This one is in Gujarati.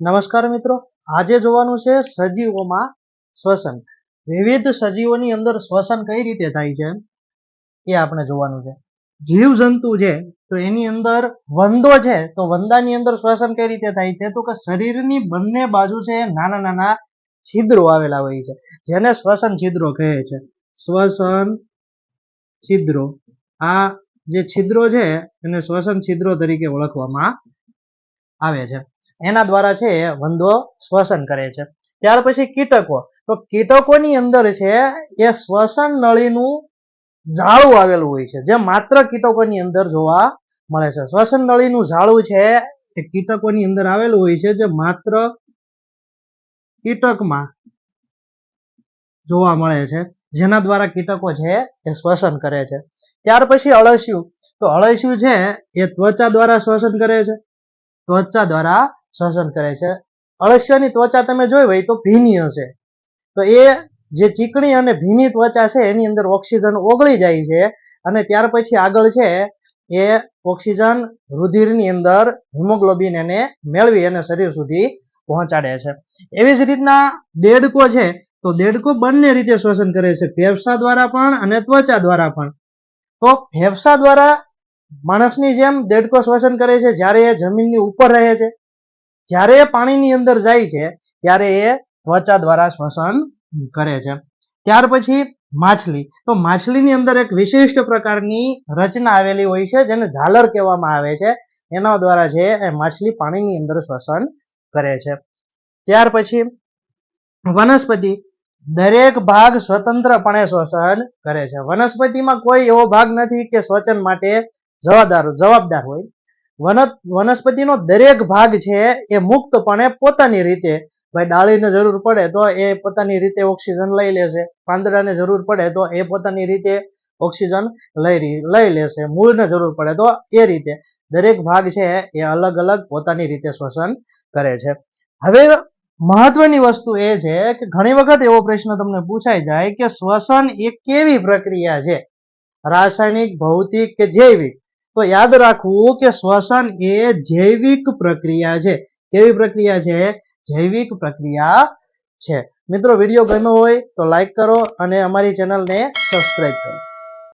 નમસ્કાર મિત્રો. આજે જોવાનું છે સજીવોમાં શ્વસન. વિવિધ સજીવોની અંદર શ્વસન કઈ રીતે થાય છે? એ આપણે જોવાનું છે. જીવ જંતુ છે, તો એની અંદર વંદો છે, તો વંદાની અંદર શ્વસન કઈ રીતે થાય છે? તો કે શરીરની બંને બાજુ છે નાના નાના છિદ્રો આવેલા હોય છે, જેને શ્વસન છિદ્રો કહે છે. શ્વસન છિદ્રો. આ જે છિદ્રો છે, એને શ્વસન છિદ્રો તરીકે ઓળખવામાં આવે છે. એના દ્વારા છે એ વંદો શ્વસન કરે છે. ત્યાર પછી કીટકો. તો કીટકોની અંદર છે એ શ્વસન નળીનું ઝાડું આવેલું હોય છે. જે માત્ર કીટકોની અંદર જોવા મળે છે. શ્વસન નળીનું ઝાડું છે એ કીટકોની અંદર આવેલું હોય છે જે માત્ર કીટકમાં જોવા મળે છે. જેના દ્વારા કીટકો છે એ શ્વસન કરે છે. ત્યાર પછી અળસિયું. તો અળસિયું છે એ ત્વચા દ્વારા શ્વસન કરે છે. ત્વચા દ્વારા શ્વસન કરે છે. અળસિયાની ત્વચા તમે જોઈ હોય તો ભીની હશે તો એ જે ચીકણી અને ભીની ત્વચા છે એની અંદર ઓક્સિજન ઓગળી જાય છે અને ત્યાર પછી આગળ છે એ ઓક્સિજન રુધિરની અંદર હિમોગ્લોબિન એને મેળવી અને શરીર સુધી પહોંચાડે છે. એવી જ રીતના દેડકો છે તો દેડકો બંને રીતે શ્વસન કરે છે. ફેફસા દ્વારા પણ અને ત્વચા દ્વારા પણ. તો ફેફસા દ્વારા માણસની જેમ દેડકો શ્વસન કરે છે જ્યારે એ જમીનની ઉપર રહે છે. જ્યારે એ પાણીની અંદર જાય છે, ત્યારે એ ત્વચા દ્વારા શ્વસન કરે છે. ત્યાર પછી માછલી. તો માછલીની અંદર એક વિશિષ્ટ પ્રકારની રચના આવેલી હોય છે, જેને ઝાલર કહેવામાં આવે છે. એના દ્વારા છે એ માછલી પાણીની અંદર શ્વસન કરે છે. ત્યાર પછી વનસ્પતિ. દરેક ભાગ સ્વતંત્રપણે શ્વસન કરે છે. વનસ્પતિમાં કોઈ એવો ભાગ નથી કે શ્વસન માટે જવાબદાર જવાબદાર હોય. વનસ્પતિનો દરેક ભાગ છે એ મુક્તપણે પોતાની રીતે. ભાઈ, ડાળીને જરૂર પડે તો એ પોતાની રીતે ઓક્સિજન લઈ લેશે. પાંદડાને જરૂર પડે તો એ પોતાની રીતે ઓક્સિજન લઈ લઈ લેશે. મૂળને જરૂર પડે તો એ રીતે. દરેક ભાગ છે એ અલગ અલગ પોતાની રીતે શ્વસન કરે છે. હવે મહત્વની વસ્તુ એ છે કે ઘણી વખત એવો પ્રશ્ન તમને પૂછાઈ જાય કે શ્વસન એ કેવી પ્રક્રિયા છે? રાસાયણિક, ભૌતિક કે જૈવિક? તો યાદ રાખવું કે શ્વસન એ જૈવિક પ્રક્રિયા છે. કેવી પ્રક્રિયા છે? જૈવિક પ્રક્રિયા છે. મિત્રો, વીડિયો ગમ્યો હોય તો લાઈક કરો અને અમારી ચેનલને સબસ્ક્રાઈબ કરો.